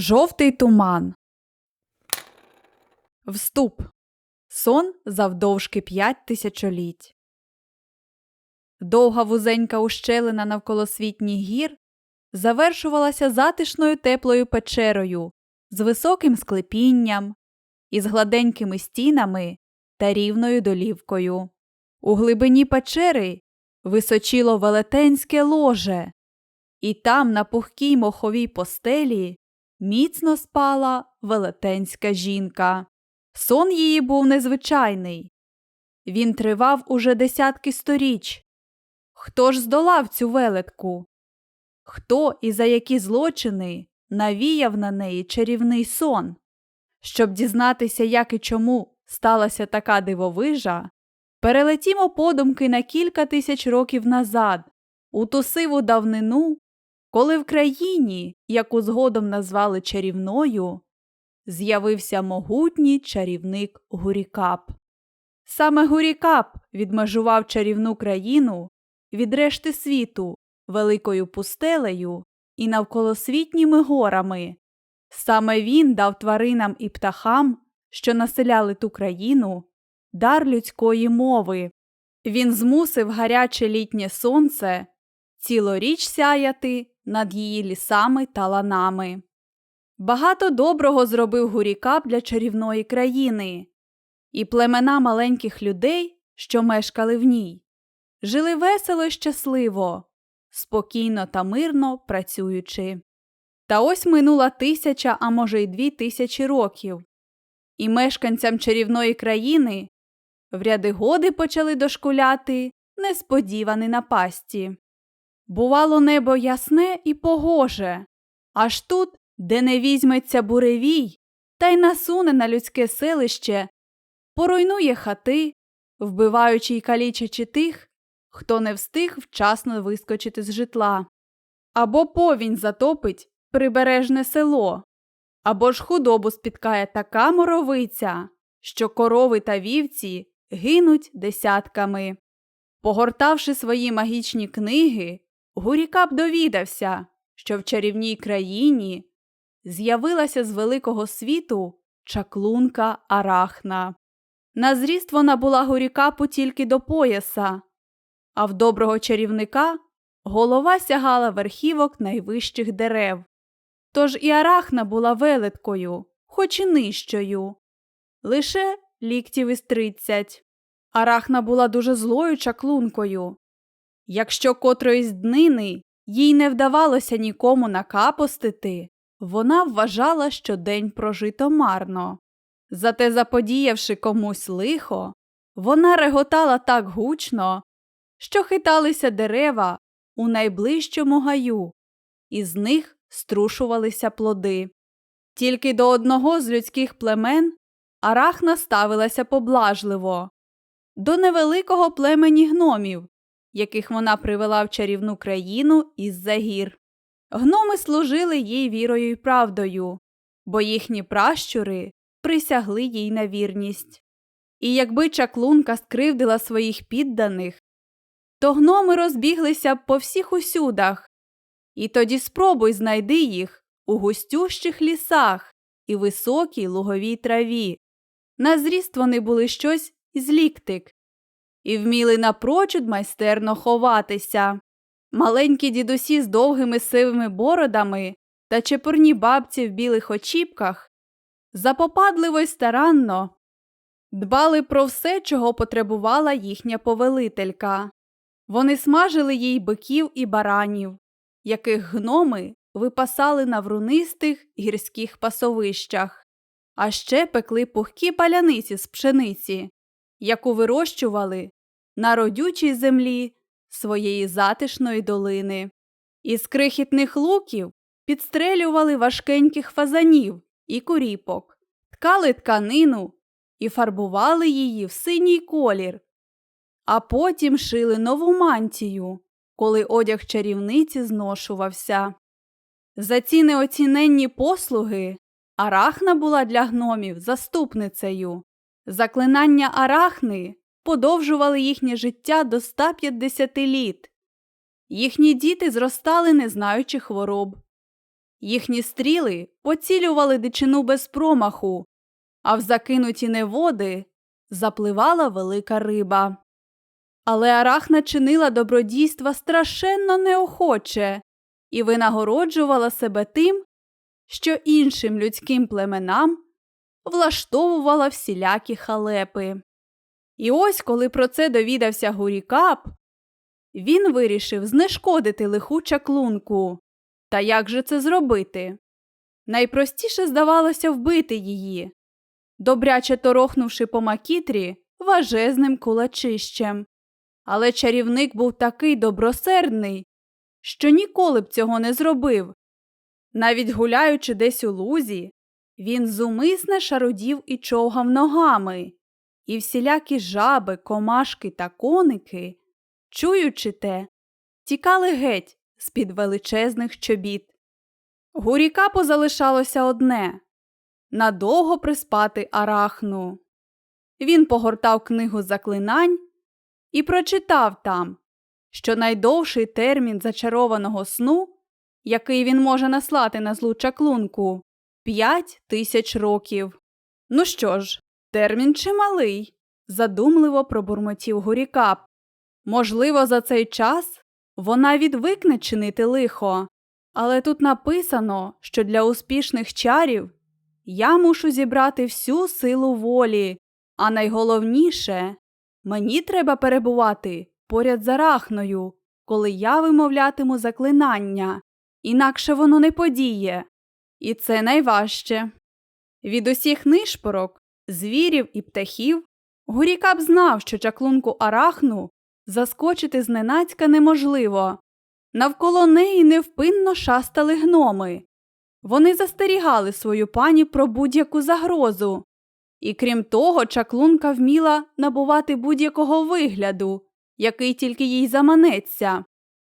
Жовтий туман. Вступ. Сон завдовжки п'ять тисячоліть. Довга вузенька ущелина навколо світніх гір завершувалася затишною теплою печерою з високим склепінням, із гладенькими стінами та рівною долівкою. У глибині печери височило велетенське ложе, і там на пухкій моховій постелі міцно спала велетенська жінка. Сон її був незвичайний. Він тривав уже десятки сторіч. Хто ж здолав цю велетку? Хто і за які злочини навіяв на неї чарівний сон? Щоб дізнатися, як і чому сталася така дивовижа, перелетімо подумки на кілька тисяч років назад, у ту сиву давнину, коли в країні, яку згодом назвали чарівною, з'явився могутній чарівник Гурікап. Саме Гурікап відмежував чарівну країну від решти світу великою пустелею і навколосвітніми горами. Саме він дав тваринам і птахам, що населяли ту країну, дар людської мови. Він змусив гаряче літнє сонце цілоріч сяяти над її лісами та ланами. Багато доброго зробив Гурікап для чарівної країни, і племена маленьких людей, що мешкали в ній, жили весело й щасливо, спокійно та мирно працюючи. Та ось минула тисяча, а може й дві тисячі років, і мешканцям чарівної країни в ряди годи почали дошкуляти несподівані напасті. Бувало, небо ясне і погоже, аж тут, де не візьметься буревій, та й насуне на людське селище, поруйнує хати, вбиваючи й калічачи тих, хто не встиг вчасно вискочити з житла, або повінь затопить прибережне село, або ж худобу спіткає така моровиця, що корови та вівці гинуть десятками. Погортавши свої магічні книги, Гурікап довідався, що в чарівній країні з'явилася з великого світу чаклунка Арахна. На зріст вона була Гурікапу тільки до пояса, а в доброго чарівника голова сягала верхівок найвищих дерев. Тож і Арахна була велеткою, хоч і нижчою, лише ліктів із тридцять. Арахна була дуже злою чаклункою. Якщо котроїсь днини їй не вдавалося нікому накапостити, вона вважала, що день прожито марно. Зате, заподіявши комусь лихо, вона реготала так гучно, що хиталися дерева у найближчому гаю, і з них струшувалися плоди. Тільки до одного з людських племен Арахна ставилася поблажливо, до невеликого племені гномів, яких вона привела в чарівну країну із за гір. Гноми служили їй вірою й правдою, бо їхні пращури присягли їй на вірність. І якби чаклунка скривдила своїх підданих, то гноми розбіглися б по всіх усюдах, і тоді спробуй знайди їх у густющих лісах і високій луговій траві. На зріст вони були щось із ліктик, і вміли напрочуд майстерно ховатися. Маленькі дідусі з довгими сивими бородами та чепурні бабці в білих очіпках запопадливо й старанно дбали про все, чого потребувала їхня повелителька. Вони смажили їй биків і баранів, яких гноми випасали на врунистих гірських пасовищах, а ще пекли пухкі паляниці з пшениці, яку вирощували на родючій землі своєї затишної долини. Із крихітних луків підстрелювали важкеньких фазанів і куріпок, ткали тканину і фарбували її в синій колір, а потім шили нову мантію, коли одяг чарівниці зношувався. За ці неоціненні послуги Арахна була для гномів заступницею. Заклинання арахни подовжували їхнє життя до 150 літ. Їхні діти зростали, не знаючи хвороб. Їхні стріли поцілювали дичину без промаху, а в закинуті неводи запливала велика риба. Але Арахна чинила добродійства страшенно неохоче і винагороджувала себе тим, що іншим людським племенам влаштовувала всілякі халепи. І ось, коли про це довідався Гурікап, він вирішив знешкодити лиху чаклунку. Та як же це зробити? Найпростіше здавалося вбити її, добряче торохнувши по макітрі важезним кулачищем. Але чарівник був такий добросердний, що ніколи б цього не зробив. Навіть гуляючи десь у лузі, він зумисне шарудів і човгав ногами, і всілякі жаби, комашки та коники, чуючи те, тікали геть з-під величезних чобіт. Гурікапу залишалося одне надовго приспати арахну. Він погортав книгу заклинань і прочитав там, що найдовший термін зачарованого сну, який він може наслати на злу чаклунку, п'ять тисяч років. Ну що ж, термін чималий, задумливо пробурмотів Гурікап. Можливо, за цей час вона відвикне чинити лихо, але тут написано, що для успішних чарів я мушу зібрати всю силу волі, а найголовніше мені треба перебувати поряд з арахною, коли я вимовлятиму заклинання, інакше воно не подіє. І це найважче. Від усіх нишпорок, звірів і птахів Гурікап знав, що чаклунку арахну заскочити зненацька неможливо. Навколо неї невпинно шастали гноми. Вони застерігали свою пані про будь-яку загрозу. І крім того, чаклунка вміла набувати будь-якого вигляду, який тільки їй заманеться.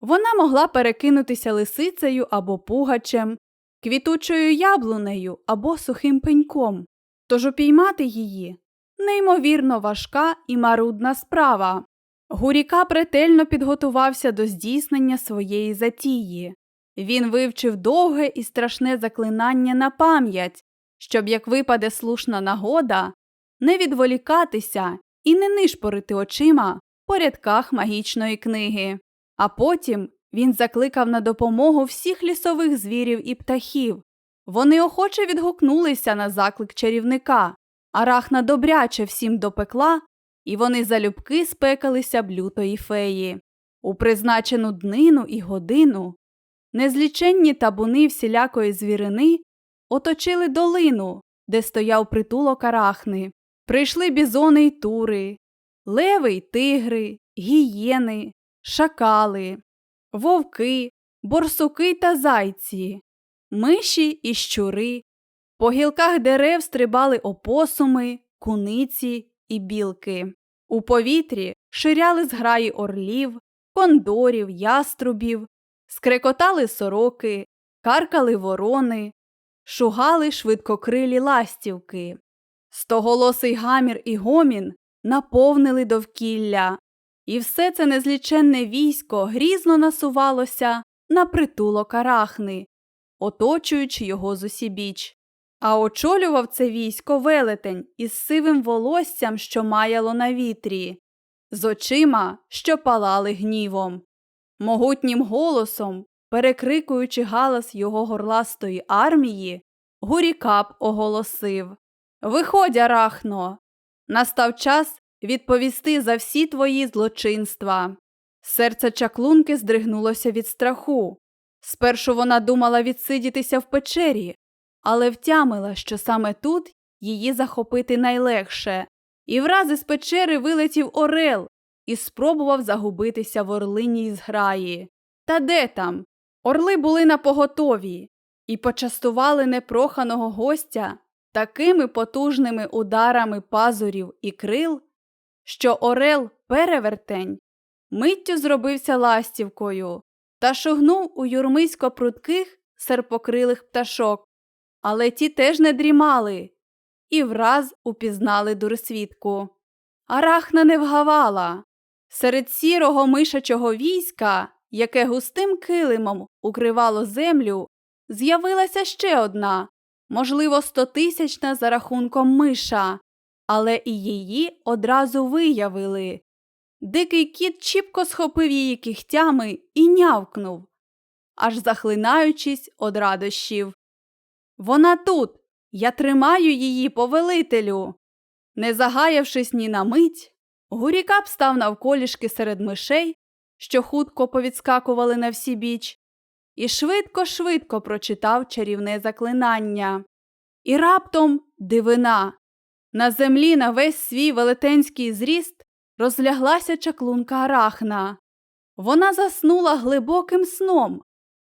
Вона могла перекинутися лисицею або пугачем, квітучою яблунею або сухим пеньком. Тож упіймати її неймовірно важка і марудна справа. Гуріка ретельно підготувався до здійснення своєї затії. Він вивчив довге і страшне заклинання на пам'ять, щоб, як випаде слушна нагода, не відволікатися і не нишпорити очима по рядках магічної книги. А потім він закликав на допомогу всіх лісових звірів і птахів. Вони охоче відгукнулися на заклик чарівника, арахна добряче всім допекла, і вони залюбки спекалися б лютої феї. У призначену днину і годину незліченні табуни всілякої звірини оточили долину, де стояв притулок арахни. Прийшли бізони й тури, леви й тигри, гієни, шакали, вовки, борсуки та зайці, миші і щури. По гілках дерев стрибали опосуми, куниці і білки. У повітрі ширяли зграї орлів, кондорів, яструбів, скрекотали сороки, каркали ворони, шугали швидкокрилі ластівки. Стоголосий гамір і гомін наповнили довкілля, і все це незліченне військо грізно насувалося на притулок арахни, оточуючи його зусібіч. А очолював це військо велетень із сивим волоссям, що маяло на вітрі, з очима, що палали гнівом. Могутнім голосом, перекрикуючи галас його горластої армії, Гурікап оголосив Виходь, арахно! Настав час відповісти за всі твої злочинства. Серце чаклунки здригнулося від страху. Спершу вона думала відсидітися в печері, але втямила, що саме тут її захопити найлегше, і враз із печери вилетів Орел і спробував загубитися в орлиній зграї. Та де там? Орли були на поготові і почастували непроханого гостя такими потужними ударами пазурів і крил, що Орел перевертень миттю зробився ластівкою та шугнув у юрмисько прутких серпокрилих пташок. Але ті теж не дрімали і враз упізнали дурсвідку. Арахна не вгавала. Серед сірого мишачого війська, яке густим килимом укривало землю, з'явилася ще одна, можливо, стотисячна за рахунком миша, але і її одразу виявили. Дикий кіт чіпко схопив її кігтями і нявкнув, аж захлинаючись од радощів. Вона тут, я тримаю її, повелителю. Не загаявшись ні на мить, Гурікап став навколішки серед мишей, що хутко повідскакували на всі біч, і швидко-швидко прочитав чарівне заклинання. І раптом дивина. На землі на весь свій велетенський зріст розляглася чаклунка арахна. Вона заснула глибоким сном,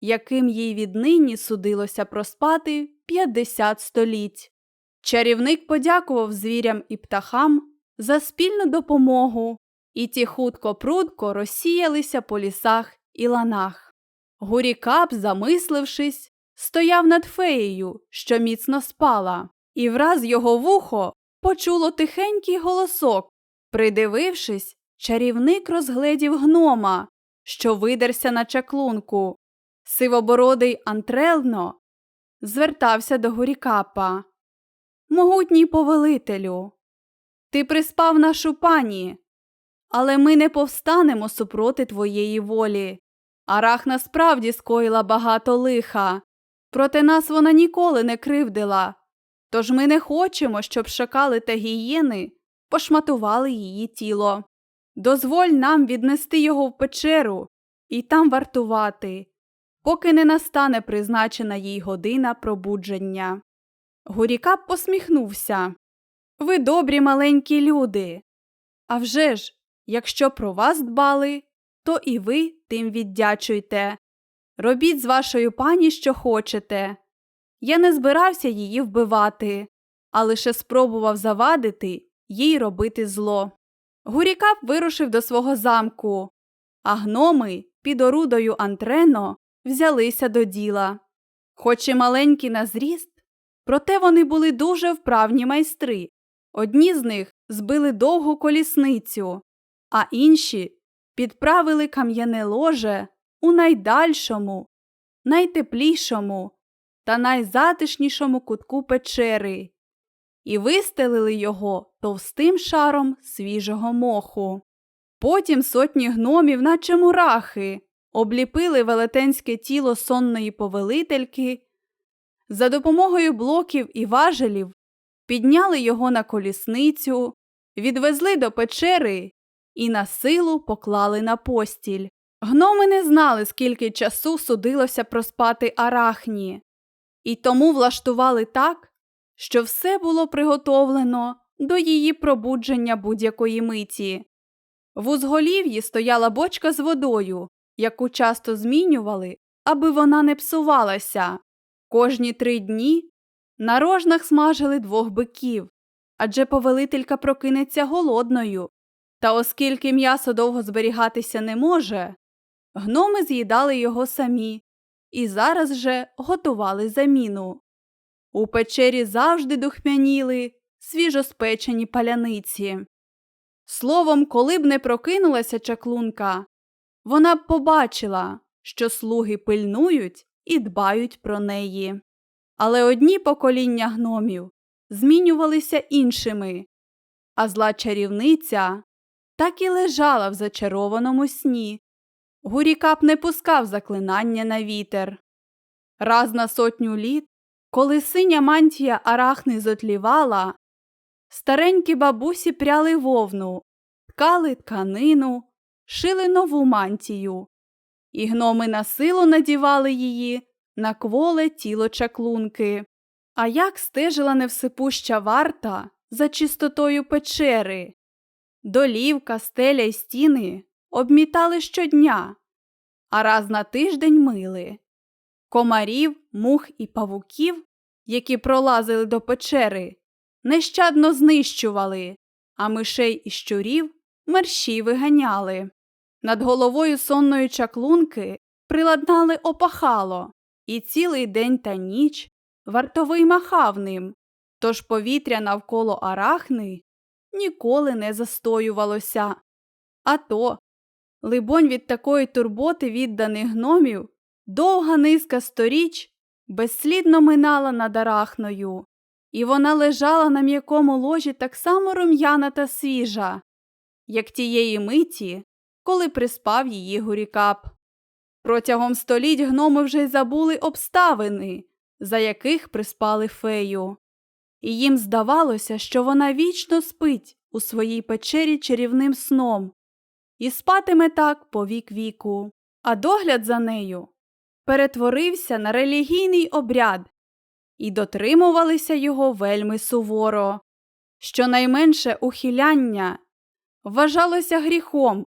яким їй віднині судилося проспати 50 століть. Чарівник подякував звірям і птахам за спільну допомогу, і ті хутко прудко розсіялися по лісах і ланах. Гурікап, замислившись, стояв над феєю, що міцно спала, і враз його вухо почуло тихенький голосок. Придивившись, чарівник розгледів гнома, що видерся на чаклунку. Сивобородий Антрелно звертався до Гурікапа. Могутній повелителю, ти приспав нашу пані, але ми не повстанемо супроти твоєї волі. Арахна справді скоїла багато лиха, проти нас вона ніколи не кривдила. Тож ми не хочемо, щоб шакали та гієни пошматували її тіло. Дозволь нам віднести його в печеру і там вартувати, поки не настане призначена їй година пробудження. Гурікап посміхнувся. Ви добрі маленькі люди. А вже ж, якщо про вас дбали, то і ви тим віддячуйте. Робіть з вашою пані, що хочете. Я не збирався її вбивати, а лише спробував завадити їй робити зло. Гурікап вирушив до свого замку, а гноми під орудою Антрено взялися до діла. Хоч і маленькі на зріст, проте вони були дуже вправні майстри. Одні з них збили довгу колісницю, а інші підправили кам'яне ложе у найдальшому, найтеплішому та найзатишнішому кутку печери і вистелили його товстим шаром свіжого моху. Потім сотні гномів, наче мурахи, обліпили велетенське тіло сонної повелительки, за допомогою блоків і важелів підняли його на колісницю, відвезли до печери і на силу поклали на постіль. Гноми не знали, скільки часу судилося проспати арахні, і тому влаштували так, що все було приготовлено до її пробудження будь-якої миті. В узголів'ї стояла бочка з водою, яку часто змінювали, аби вона не псувалася. Кожні три дні на рожнах смажили двох биків, адже повелителька прокинеться голодною. Та оскільки м'ясо довго зберігатися не може, гноми з'їдали його самі і зараз же готували заміну. У печері завжди духмяніли свіжоспечені паляниці. Словом, коли б не прокинулася чаклунка, вона б побачила, що слуги пильнують і дбають про неї. Але одні покоління гномів змінювалися іншими, а зла чарівниця так і лежала в зачарованому сні. Гурікап не пускав заклинання на вітер. Раз на сотню літ коли синя мантія арахни зотлівала, старенькі бабусі пряли вовну, ткали тканину, шили нову мантію, і гноми на силу надівали її на кволе тіло чаклунки. А як стежила невсипуща варта за чистотою печери, долівка, стеля й стіни обмітали щодня, а раз на тиждень мили комарів, мух і павуків, які пролазили до печери, нещадно знищували, а мишей і щурів мерщі виганяли. Над головою сонної чаклунки приладнали опахало, і цілий день та ніч вартовий махав ним, тож повітря навколо арахни ніколи не застоювалося. А то, либонь, від такої турботи відданих гномів Довга низка сторіч безслідно минала над арахною, і вона лежала на м'якому ложі так само рум'яна та свіжа, як тієї миті, коли приспав її гурікап. Протягом століть гноми вже й забули обставини, за яких приспали фею, і їм здавалося, що вона вічно спить у своїй печері чарівним сном і спатиме так по вік віку, а догляд за нею перетворився на релігійний обряд, і дотримувалися його вельми суворо. Щонайменше ухиляння вважалося гріхом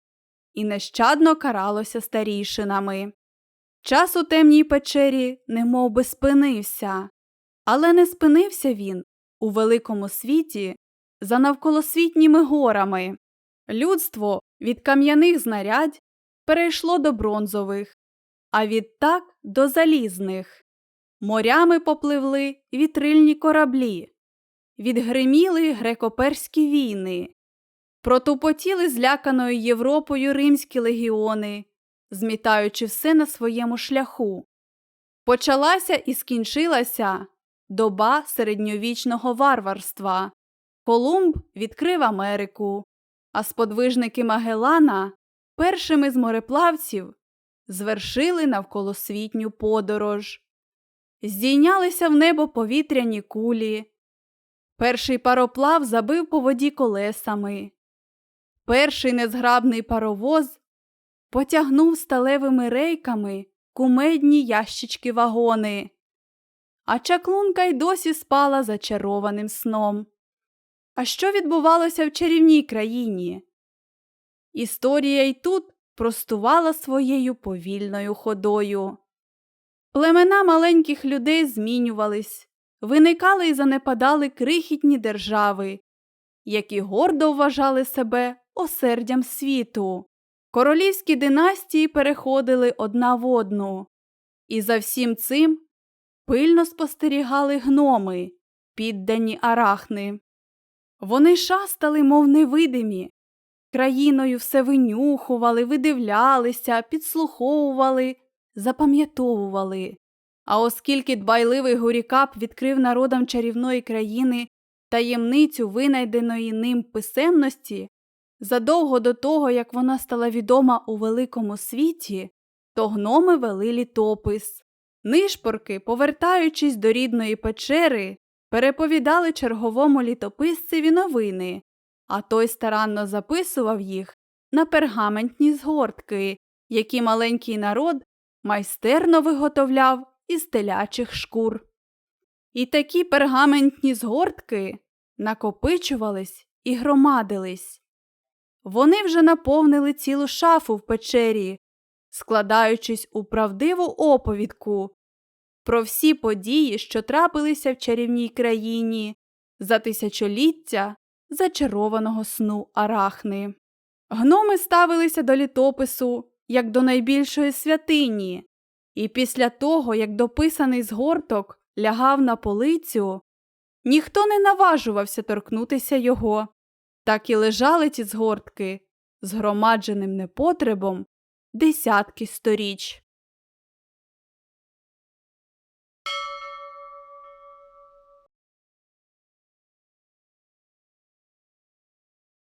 і нещадно каралося старішинами. Час у темній печері немов би спинився, але не спинився він у великому світі за навколосвітніми горами. Людство від кам'яних знарядь перейшло до бронзових, а відтак до залізних. Морями попливли вітрильні кораблі, відгриміли греко-перські війни, протупотіли зляканою Європою римські легіони, змітаючи все на своєму шляху. Почалася і скінчилася доба середньовічного варварства. Колумб відкрив Америку, а сподвижники Магеллана, першими з мореплавців, звершили навколосвітню подорож. Здійнялися в небо повітряні кулі. Перший пароплав забив по воді колесами. Перший незграбний паровоз потягнув сталевими рейками кумедні ящички вагони, а чаклунка й досі спала зачарованим сном. А що відбувалося в чарівній країні? Історія й тут простувала своєю повільною ходою. Племена маленьких людей змінювались, виникали і занепадали крихітні держави, які гордо вважали себе осердям світу. Королівські династії переходили одна в одну, і за всім цим пильно спостерігали гноми, піддані арахни. Вони шастали, мов невидимі, країною все винюхували, видивлялися, підслуховували, запам'ятовували. А оскільки дбайливий Гурікап відкрив народам чарівної країни таємницю винайденої ним писемності, задовго до того, як вона стала відома у великому світі, то гноми вели літопис. Нишпорки, повертаючись до рідної печери, переповідали черговому літописцеві новини, а той старанно записував їх на пергаментні згортки, які маленький народ майстерно виготовляв із телячих шкур. І такі пергаментні згортки накопичувались і громадились. Вони вже наповнили цілу шафу в печері, складаючись у правдиву оповідку про всі події, що трапилися в чарівній країні за тисячоліття зачарованого сну арахни. Гноми ставилися до літопису як до найбільшої святині, і після того, як дописаний згорток лягав на полицю, ніхто не наважувався торкнутися його. Так і лежали ті згортки, згромадженим непотребом десятки сторіч.